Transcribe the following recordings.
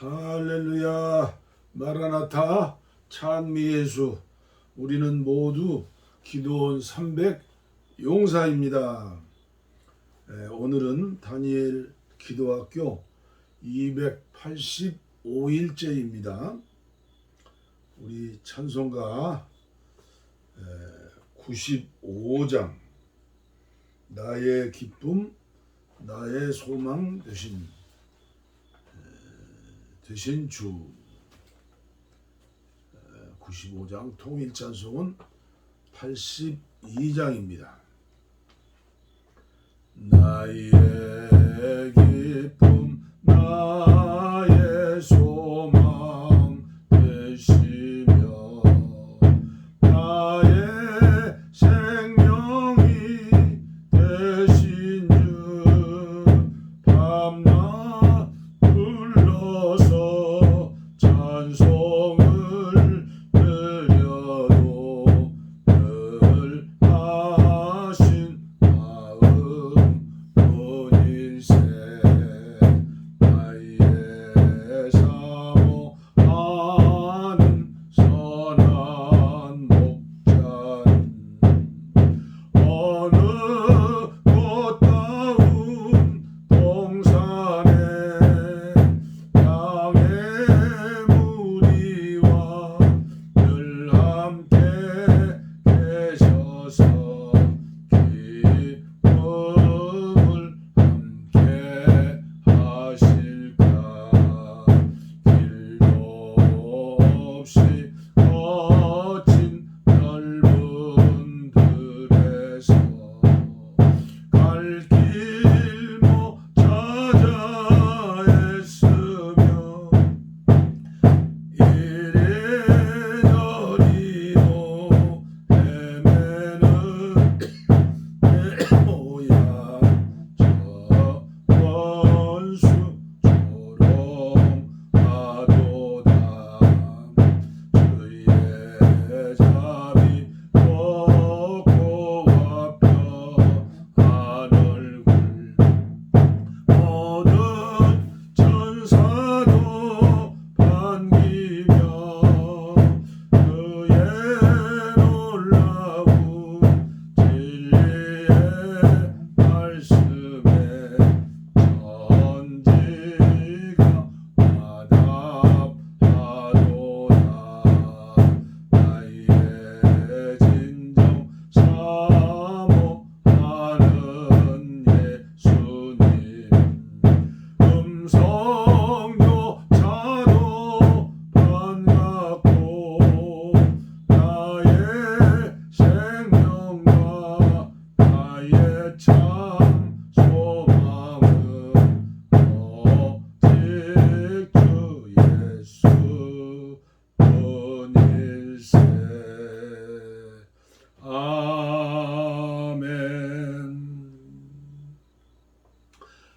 할렐루야 마라나타 찬미 예수 우리는 모두 기도원 300 용사입니다. 에, 오늘은 다니엘 기도학교 285일째입니다. 우리 찬송가 95장 나의 기쁨 나의 소망 되신 되신 주 95장 통일 찬송은 82장입니다. 나의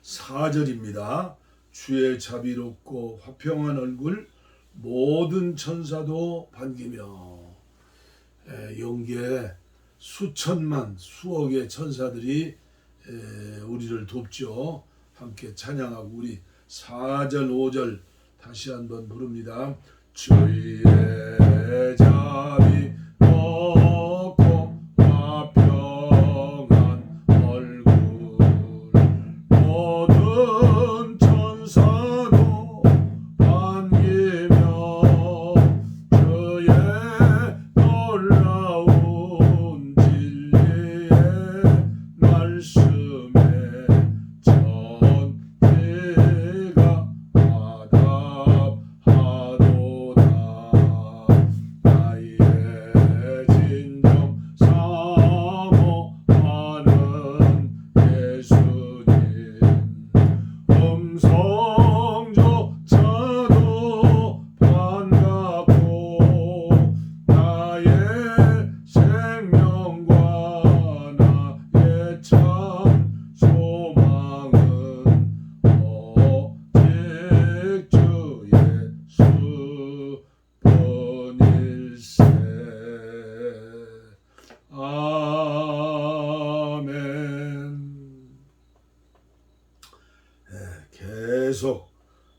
4절입니다. 주의 자비롭고 화평한 얼굴 모든 천사도 반기며 영계 수천만 수억의 천사들이 우리를 돕죠. 함께 찬양하고 우리 4절 5절 다시 한번 부릅니다. 주의 자비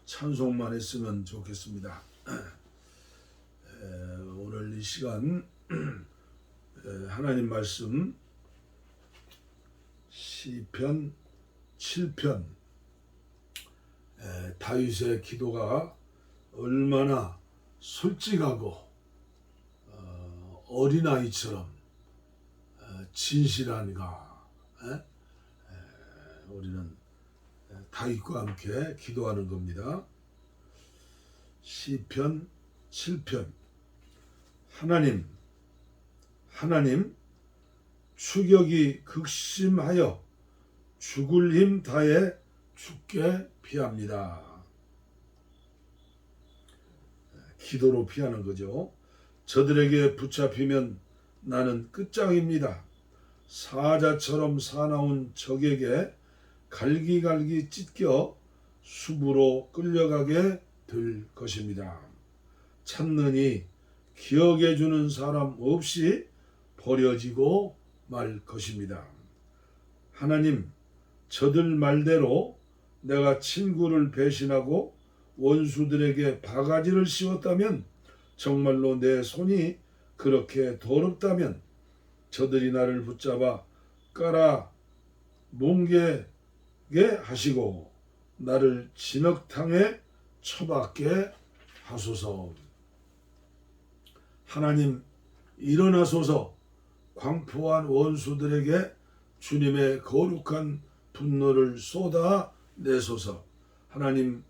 찬송만 했으면 좋겠습니다. 에, 오늘 이 시간 에, 하나님 말씀 시편 7편 에, 다윗의 기도가 얼마나 솔직하고 어, 어린아이처럼 어, 진실한가 에? 에, 우리는 다윗과 함께 기도하는 겁니다. 시편 7편 하나님 하나님 추격이 극심하여 죽을 힘 다해 죽게 피합니다. 기도로 피하는 거죠. 저들에게 붙잡히면 나는 끝장입니다. 사자처럼 사나운 적에게 갈기갈기 찢겨 숲으로 끌려가게 될 것입니다. 찾느니 기억해 주는 사람 없이 버려지고 말 것입니다. 하나님, 저들 말대로 내가 친구를 배신하고 원수들에게 바가지를 씌웠다면 정말로 내 손이 그렇게 더럽다면 저들이 나를 붙잡아 깔아 뭉개 게 하시고 나를 진흙탕에 처박게 하소서. 하나님 일어나소서 광포한 원수들에게 주님의 거룩한 분노를 쏟아 내소서. 하나님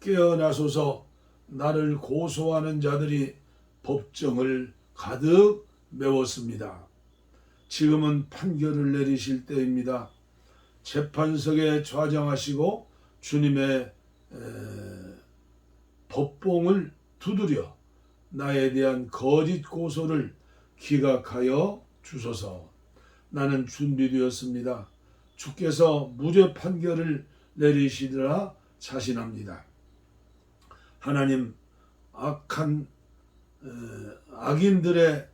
깨어나소서 나를 고소하는 자들이 법정을 가득 메웠습니다. 지금은 판결을 내리실 때입니다. 재판석에 좌정하시고 주님의 에, 법봉을 두드려 나에 대한 거짓 고소를 기각하여 주소서. 나는 준비되었습니다. 주께서 무죄 판결을 내리시리라 자신합니다. 하나님 악한 에, 악인들의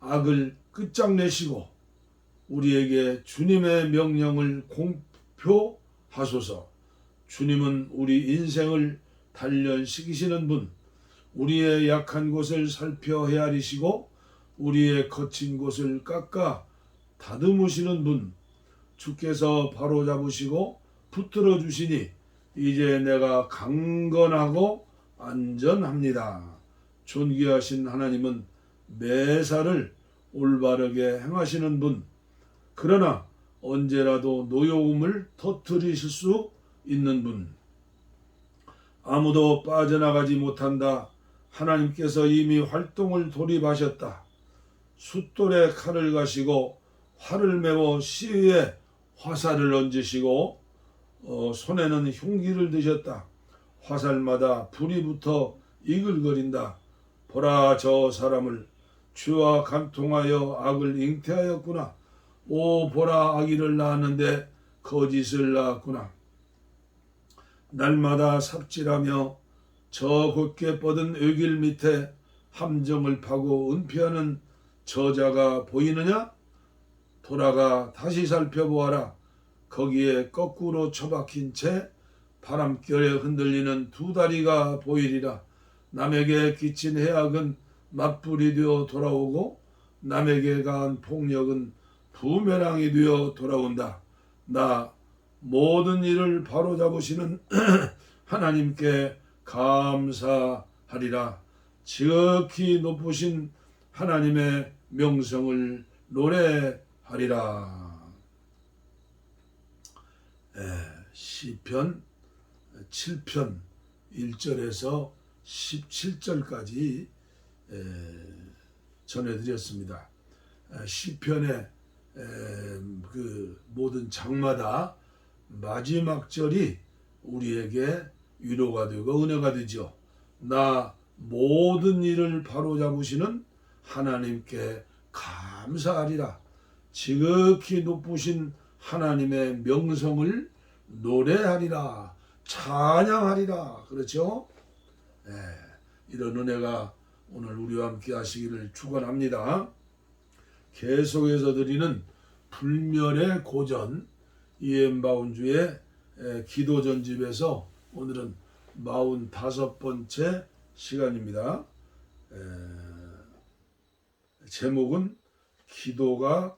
악을 끝장내시고 우리에게 주님의 명령을 공표하소서. 주님은 우리 인생을 단련시키시는 분, 우리의 약한 곳을 살펴 헤아리시고 우리의 거친 곳을 깎아 다듬으시는 분, 주께서 바로 잡으시고 붙들어 주시니 이제 내가 강건하고 안전합니다. 존귀하신 하나님은 매사를 올바르게 행하시는 분, 그러나 언제라도 노여움을 터뜨리실 수 있는 분. 아무도 빠져나가지 못한다. 하나님께서 이미 활동을 돌입하셨다. 숫돌에 칼을 가시고 활을 메워 시위에 화살을 얹으시고 어, 손에는 흉기를 드셨다. 화살마다 불이 붙어 이글거린다. 보라 저 사람을 주와 간통하여 악을 잉태하였구나. 오 보라 아기를 낳았는데 거짓을 낳았구나. 날마다 삽질하며 저 곧게 뻗은 의길 밑에 함정을 파고 은폐하는 저자가 보이느냐? 돌아가 다시 살펴보아라. 거기에 거꾸로 처박힌 채 바람결에 흔들리는 두 다리가 보이리라. 남에게 끼친 해악은 맞불이 되어 돌아오고 남에게 가한 폭력은 부메랑이 되어 돌아온다. 나 모든 일을 바로잡으시는 하나님께 감사하리라. 지극히 높으신 하나님의 명성을 노래하리라. 에, 시편 7편 1절에서 17절까지 에, 전해드렸습니다. 에, 시편의 에, 그 모든 장마다 마지막 절이 우리에게 위로가 되고 은혜가 되죠. 나 모든 일을 바로잡으시는 하나님께 감사하리라. 지극히 높으신 하나님의 명성을 노래하리라. 찬양하리라. 그렇죠? 네, 이런 은혜가 오늘 우리와 함께 하시기를 축원합니다. 계속해서 드리는 불멸의 고전 이엠바운주의 기도 전집에서 오늘은 마흔다섯 번째 시간입니다. 에, 제목은 기도가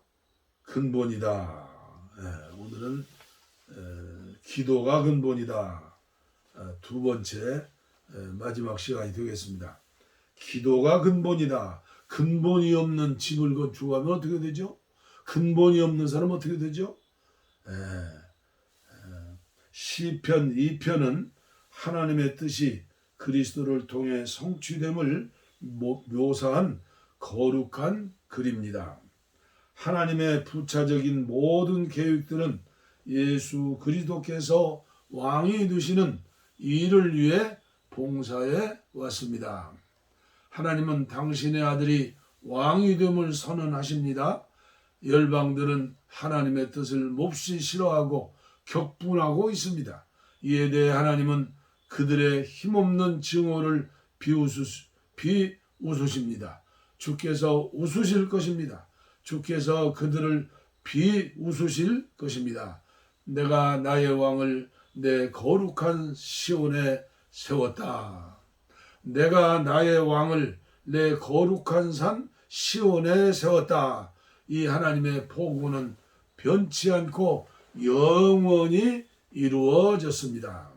근본이다. 에, 오늘은 에, 기도가 근본이다. 어, 두 번째 에, 마지막 시간이 되겠습니다. 기도가 근본이다. 근본이 없는 집을 건축 하면 어떻게 되죠? 근본이 없는 사람은 어떻게 되죠? 에, 에, 시편 2편은 하나님의 뜻이 그리스도를 통해 성취됨을 모- 묘사한 거룩한 글입니다. 하나님의 부차적인 모든 계획들은 예수 그리스도께서 왕이 되시는 이를 위해 봉사해 왔습니다. 하나님은 당신의 아들이 왕이 됨을 선언하십니다. 열방들은 하나님의 뜻을 몹시 싫어하고 격분하고 있습니다. 이에 대해 하나님은 그들의 힘없는 증오를 비웃으, 비웃으십니다. 주께서 웃으실 것입니다. 주께서 그들을 비웃으실 것입니다. 내가 나의 왕을 내 거룩한 시온에 세웠다. 내가 나의 왕을 내 거룩한 산 시온에 세웠다. 이 하나님의 포구는 변치 않고 영원히 이루어졌습니다.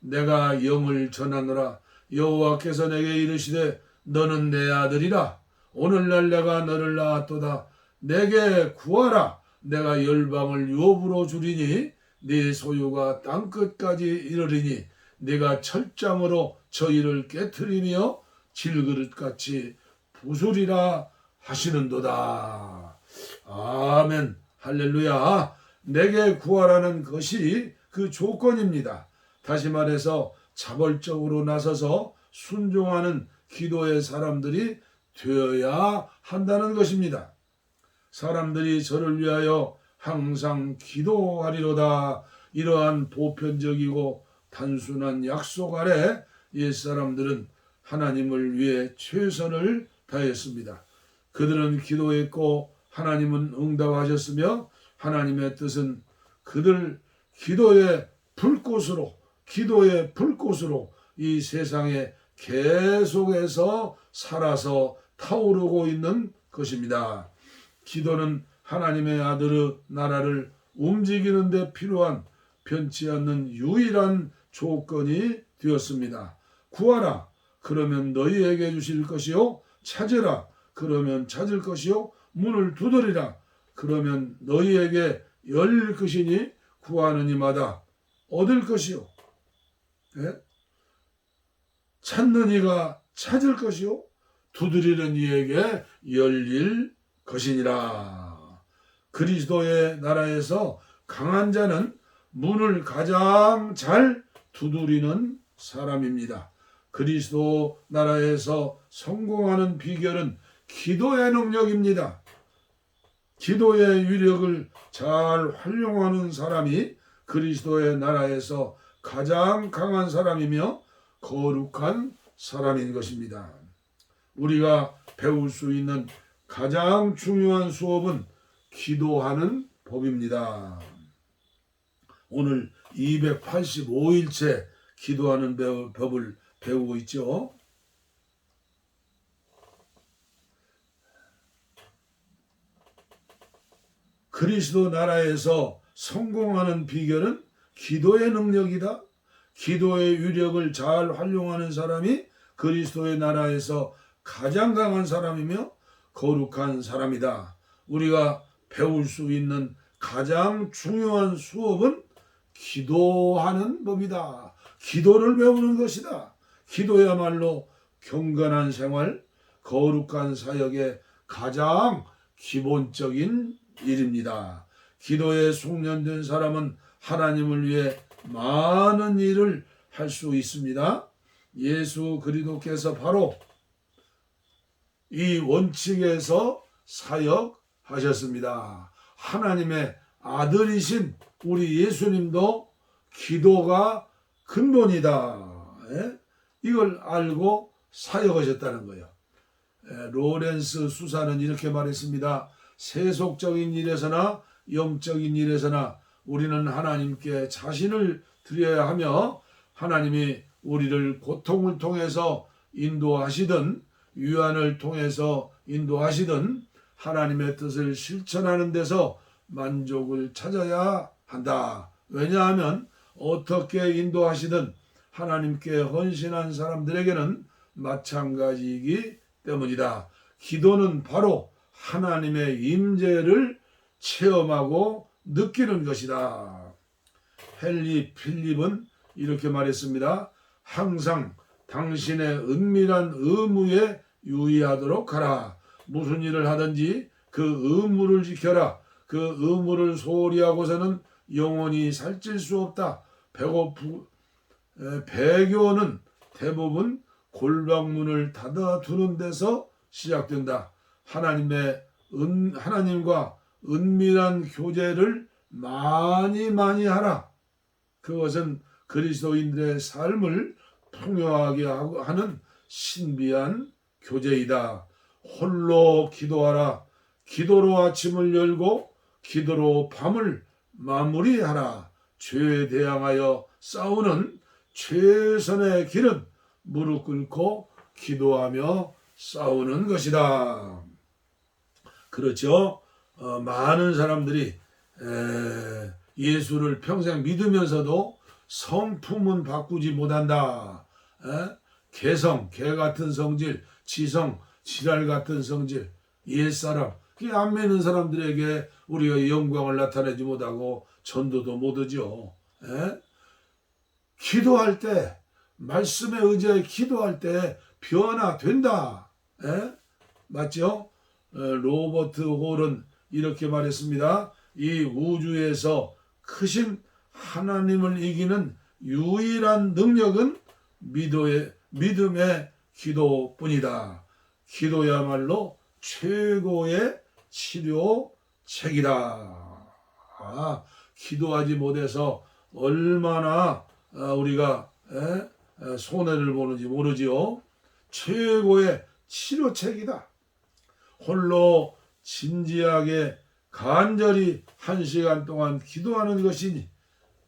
내가 영을 전하노라 여호와께서 내게 이르시되 너는 내 아들이라 오늘날 내가 너를 낳았도다 내게 구하라 내가 열방을 유업으로 주리니 네 소유가 땅 끝까지 이르리니 네가 철장으로 저희를 깨뜨리며 질그릇같이 부수리라 하시는도다 아멘 할렐루야 내게 구하라는 것이 그 조건입니다. 다시 말해서 자발적으로 나서서 순종하는 기도의 사람들이 되어야 한다는 것입니다. 사람들이 저를 위하여 항상 기도하리로다. 이러한 보편적이고 단순한 약속 아래 옛사람들은 하나님을 위해 최선을 다했습니다. 그들은 기도했고 하나님은 응답하셨으며 하나님의 뜻은 그들 기도의 불꽃으로 기도의 불꽃으로 이 세상에 계속해서 살아서 타오르고 있는 것입니다. 기도는 하나님의 아들의 나라를 움직이는 데 필요한 변치 않는 유일한 조건이 되었습니다. 구하라. 그러면 너희에게 주실 것이요. 찾으라. 그러면 찾을 것이요. 문을 두드리라. 그러면 너희에게 열 것이니 구하는 이마다 얻을 것이요. 예? 찾는 이가 찾을 것이요. 두드리는 이에게 열릴 것이니라. 그리스도의 나라에서 강한 자는 문을 가장 잘 두드리는 사람입니다. 그리스도 나라에서 성공하는 비결은 기도의 능력입니다. 기도의 위력을 잘 활용하는 사람이 그리스도의 나라에서 가장 강한 사람이며 거룩한 사람인 것입니다. 우리가 배울 수 있는 가장 중요한 수업은 기도하는 법입니다. 오늘 285일째 기도하는 배- 법을 배우고 있죠. 그리스도 나라에서 성공하는 비결은 기도의 능력이다. 기도의 위력을 잘 활용하는 사람이 그리스도의 나라에서 가장 강한 사람이며 거룩한 사람이다. 우리가 배울 수 있는 가장 중요한 수업은 기도하는 법이다. 기도를 배우는 것이다. 기도야말로 경건한 생활, 거룩한 사역의 가장 기본적인 일입니다. 기도에 숙련된 사람은 하나님을 위해 많은 일을 할 수 있습니다. 예수 그리스도께서 바로 이 원칙에서 사역하셨습니다. 하나님의 아들이신 우리 예수님도 기도가 근본이다. 예? 이걸 알고 사역하셨다는 거예요. 예, 로렌스 수사는 이렇게 말했습니다. 세속적인 일에서나 영적인 일에서나 우리는 하나님께 자신을 드려야 하며 하나님이 우리를 고통을 통해서 인도하시든 유한을 통해서 인도하시든 하나님의 뜻을 실천하는 데서 만족을 찾아야 한다. 왜냐하면 어떻게 인도하시든 하나님께 헌신한 사람들에게는 마찬가지이기 때문이다. 기도는 바로 하나님의 임재를 체험하고 느끼는 것이다. 헨리 필립은 이렇게 말했습니다. 항상 당신의 은밀한 의무에 유의하도록 하라. 무슨 일을 하든지 그 의무를 지켜라. 그 의무를 소홀히 하고서는 영원히 살찔 수 없다. 배고프 에, 배교는 대부분 골방문을 닫아 두는 데서 시작된다. 하나님의 은, 하나님과 은밀한 교제를 많이 많이 하라. 그것은 그리스도인들의 삶을 풍요하게 하는 신비한 교제이다. 홀로 기도하라. 기도로 아침을 열고 기도로 밤을 마무리하라. 죄에 대항하여 싸우는 최선의 길은 무릎 꿇고 기도하며 싸우는 것이다. 그렇죠. 어, 많은 사람들이 에, 예수를 평생 믿으면서도 성품은 바꾸지 못한다. 에? 개성, 개 같은 성질, 지성, 지랄 같은 성질, 옛사람, 그안 믿는 사람들에게 우리가 영광을 나타내지 못하고 전도도 못하죠. 에? 기도할 때, 말씀에 의지해 기도할 때 변화된다. 에? 맞죠? 어, 로버트 홀은 이렇게 말했습니다. 이 우주에서 크신 하나님을 이기는 유일한 능력은 믿음의, 믿음의 기도뿐이다. 기도야말로 최고의 치료책이다. 아, 기도하지 못해서 얼마나 아, 우리가 손해를 보는지 모르지요. 최고의 치료책이다. 홀로 진지하게 간절히 한 시간 동안 기도하는 것이니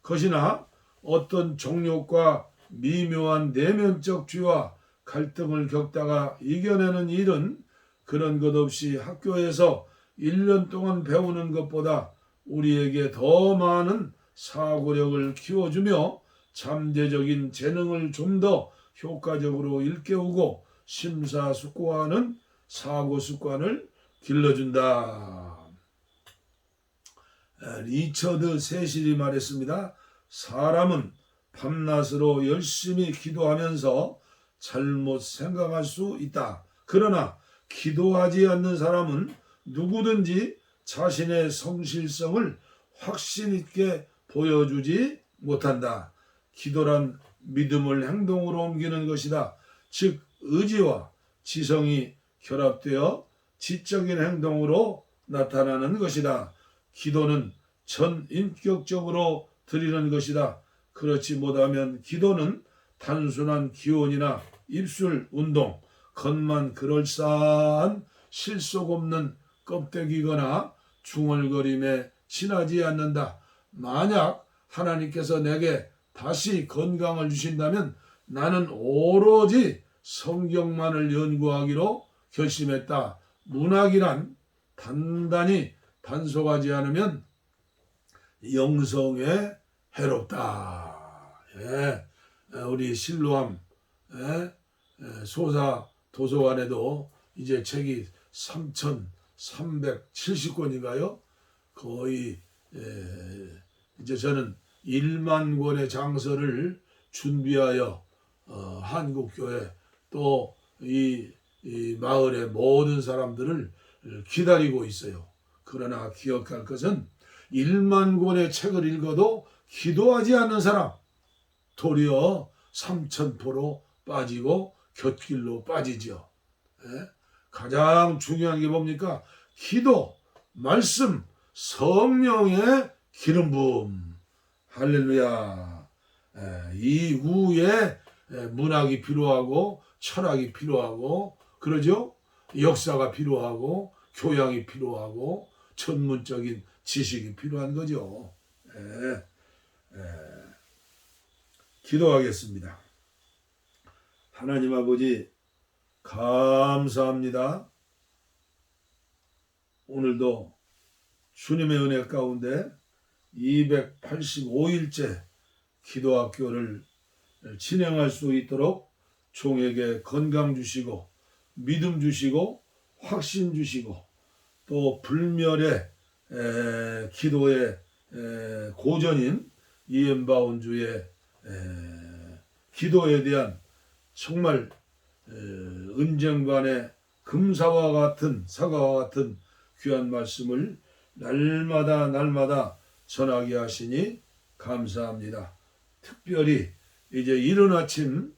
것이나 어떤 종족과 미묘한 내면적 죄와 갈등을 겪다가 이겨내는 일은 그런 것 없이 학교에서 1년 동안 배우는 것보다 우리에게 더 많은 사고력을 키워주며 잠재적인 재능을 좀 더 효과적으로 일깨우고 심사숙고하는 사고 습관을 길러준다. 리처드 세실이 말했습니다. 사람은 밤낮으로 열심히 기도하면서 잘못 생각할 수 있다. 그러나 기도하지 않는 사람은 누구든지 자신의 성실성을 확신 있게 보여주지 못한다. 기도란 믿음을 행동으로 옮기는 것이다. 즉 의지와 지성이 결합되어 지적인 행동으로 나타나는 것이다. 기도는 전인격적으로 드리는 것이다. 그렇지 못하면 기도는 단순한 기원이나 입술 운동, 겉만 그럴싸한 실속 없는 껍데기거나 중얼거림에 지나지 않는다. 만약 하나님께서 내게 다시 건강을 주신다면 나는 오로지 성경만을 연구하기로 결심했다. 문학이란 단단히 단속하지 않으면 영성에 해롭다. 예. 우리 실로암 예. 소사 도서관에도 이제 책이 3,370권인가요? 거의 예. 이제 저는 1만 권의 장서를 준비하여 어, 한국 교회 또이 이 마을의 모든 사람들을 기다리고 있어요. 그러나 기억할 것은 1만 권의 책을 읽어도 기도하지 않는 사람 도리어 삼천포로 빠지고 곁길로 빠지죠. 예? 가장 중요한 게 뭡니까? 기도, 말씀, 성령의 기름 부음. 할렐루야. 예, 이후에 문학이 필요하고 철학이 필요하고 그러죠? 역사가 필요하고 교양이 필요하고 전문적인 지식이 필요한 거죠. 예, 예. 기도하겠습니다. 하나님 아버지 감사합니다. 오늘도 주님의 은혜 가운데 285일째 기도학교를 진행할 수 있도록 종에게 건강 주시고 믿음 주시고 확신 주시고 또 불멸의 에, 기도의 에, 고전인 이엠바운주의 에, 기도에 대한 정말 에, 은쟁반의 금사와 같은 사과와 같은 귀한 말씀을 날마다 날마다 전하게 하시니 감사합니다. 특별히 이제 이른 아침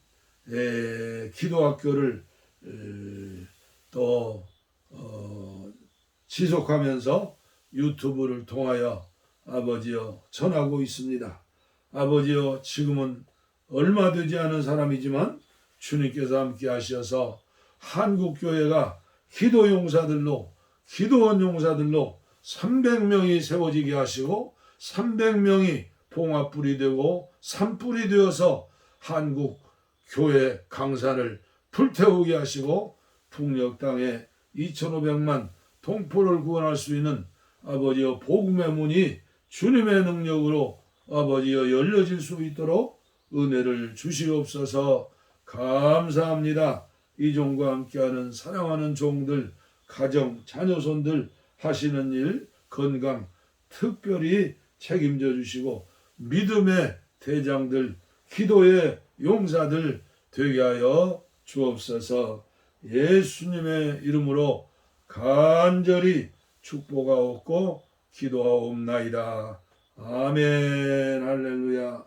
에, 기도학교를 에, 또 어, 지속하면서 유튜브를 통하여 아버지여 전하고 있습니다. 아버지여 지금은 얼마 되지 않은 사람이지만 주님께서 함께 하셔서 한국 교회가 기도 용사들로 기도원 용사들로 300명이 세워지게 하시고 300명이 봉합불이 되고 산불이 되어서 한국 교회 강산을 불태우게 하시고 북녘 땅에 2,500만 동포를 구원할 수 있는 아버지여 복음의 문이 주님의 능력으로 아버지여 열려질 수 있도록 은혜를 주시옵소서 감사합니다. 이 종과 함께하는 사랑하는 종들, 가정, 자녀손들 하시는 일, 건강 특별히 책임져 주시고 믿음의 대장들, 기도의 용사들 되게 하여 주옵소서 예수님의 이름으로 간절히 축복하옵고 기도하옵나이다. 아멘 할렐루야